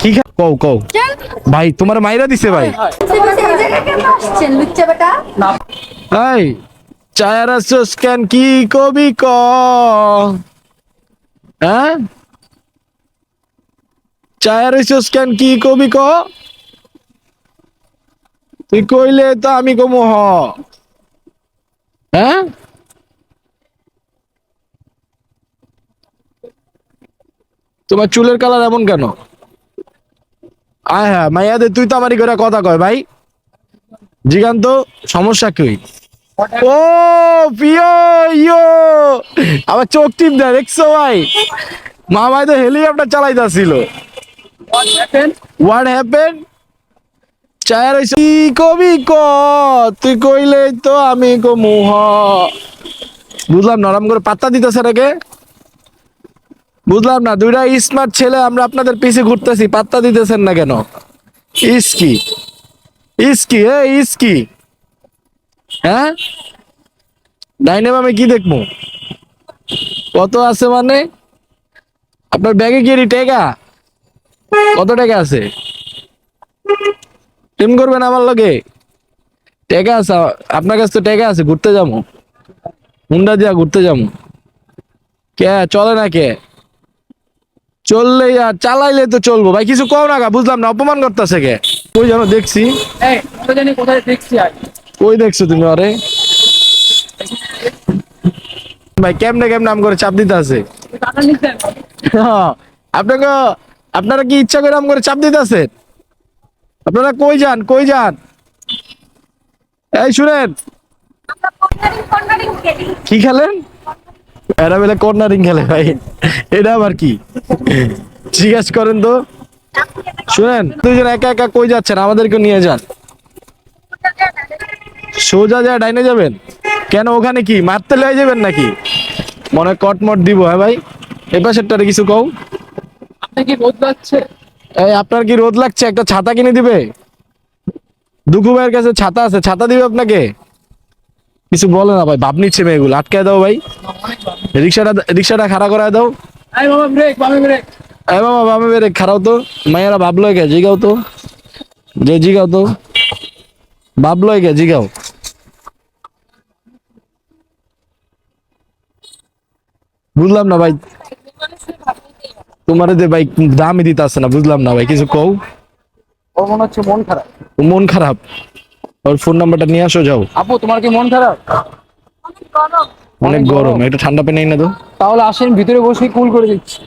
কি খা- কও কও। ভাই তোমার মাইরা দিছে ভাই। এই জায়গায় কেন আসছেন লুচ্চা বেটা? এই চায়ারা স্ক্যান কি কবি ক? হ্যাঁ? চায়ারা স্ক্যান কি কবি ক? তুই কইলে তো আমি কমু হ। হ্যাঁ? তোমার চুলের কালার এমন কেন? আয় হ্যাঁ মাইয়াদে তুই তো আমারই করে কথা কয়, ভাই। জিগান্ত, সমস্যা কি ও পিও ইয়ো। আবার চোখ টিপ দেয়, দেখছ ভাই? মামাই তো হেলিকপ্টার চালাইতাছিল। হোয়াট হ্যাপেন চায়ের কি কবি ক, তুই কইলেই তো আমি কমু হ। বুঝলাম, নরম করে পাত্তা দিতেছে নাকি? বুঝলাম না, দুইটা স্মার্ট ছেলে, আমরা আপনাদের পিছে ঘুরতেছি, পাত্তা দিতেছেন না কেন? ইসকি। ইসকি, এ, ইসকি। হ্যাঁ? ডাইনে বামে কি দেখব? কত আছে মানে? আপনার ব্যাগে কি টেকা? কত টাকা আছে? টিম করবেন আমার লগে? টেকা আছে, আপনার কাছে তো টেকা আছে, ঘুরতে যাব। হুন্ডা দিয়া ঘুরতে যাব। কে? চলে না কে? চললে আর চালাইলে তো চলবো। ভাই কিছু কম না বুঝলাম না অপমান করতেছে কে? ওই জানি দেখছি। কই দেখছ তুমি আরে? ভাই কেমনে কেমনে আম করে চাপ দিতে আছে? আপনাকে আপনারা কি ইচ্ছা করে আম করে চাপ দিতে আছে আপনারা কই যান কই যান? এই শুনেন। কি খেলেন? এরা বেলা কর্নারিং খেলে ভাই। এটা আবার কি? জিজ্ঞাস করেন তো। শুনেন দুজন একা একা কই যাচ্ছেন? আমাদেরকে নিয়ে যান। সোজা যায় ডাইনে যাবেন। কেন ওখানে কি? মারতে লয়ে যাবেন নাকি? মনে কটমট দিব হ্যাঁ ভাই? এই পাশেরটারে কিছু কও। আপনি কি রোদ লাগছে? এই আপনার কি রোদ লাগছে? একটা ছাতা কিনে দিবে? দুঃখু ভাইয়ের কাছে ছাতা আছে। ছাতা দিবে আপনাকে? কিছু বলে না ভাই ভাব নিচ্ছে মেয়েগুলো। আটকায় দাও ভাই। রিক্সাটা রিক্সাটা খাড়া করায় দাও। এই বাবা ব্রেক বামে ব্রেক এ বাবা বাবা বেরে খারাও তো। মায়েরা ভাবলো কে জিগাও তো। যে জিগাও তো। ভাবলো কে জিগাও। বুঝলাম না ভাই। তোমার যে ভাই দামই দিতে আসছে না বুঝলাম না ভাই কিছু কও। ওর মনে হচ্ছে মন খারাপ। মন খারাপ। ওর ফোন নাম্বারটা নিয়ে আসো যাও। আপু তোমার কি মন খারাপ? অনেক গরম অনেক গরম। একটা ঠান্ডা পেনে না তো তাহলে আসেন ভিতরে বসে কুল করে দিচ্ছি।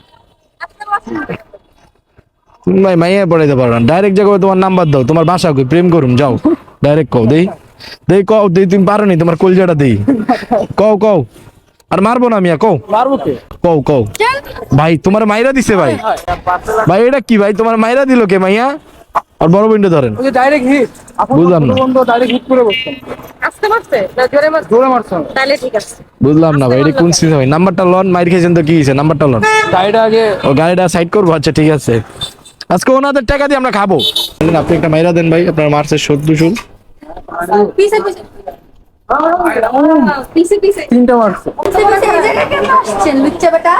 তুমি ভাই মাইয়া পড়াইতে পারো না। ডাইরেক্ট জায়গায় তোমার নাম্বার দাও। তোমার বাসা কই? প্রেম করুম যাও। ডাইরেক্ট কও দেই। দেই কও দেই তুমি পারো নি? তোমার কলজাটা দেই। কও কও। আর মারবো না মিয়া কও। মারবো কে? কও কও। ভাই তোমার মাইরা দিছে ভাই। ভাই এটা কি ভাই? তোমার মাইরা দিল কে মাইয়া? আর বড় বইন্ডে ধরেন। ওই যে ডাইরেক্ট হিট বুঝলাম না। বন্ধ ডাইরেক্ট হিট করে বসতাম আসতে পারছে? না জোরে মারছে? জোরে মারছো। তাহলে ঠিক আছে। বুঝলাম না ভাই এটা কোন সিস্টেম ভাই নাম্বারটা লন মাইর খেয়েছেন তো কি হয়েছে? নাম্বারটা লন। গাড়িটা আগে ও গাড়িটা সাইড করব? আচ্ছা ঠিক আছে। আজকে ওনাদের টাকা দিয়ে আমরা খাব। আপনি একটা মাইরা দেন ভাই আপনার মার্চের সদ্য শুন পিছে তিনটা মারছে। পিছে পিছে এই জায়গায় কেন আসছেন লুচ্চা বেটা?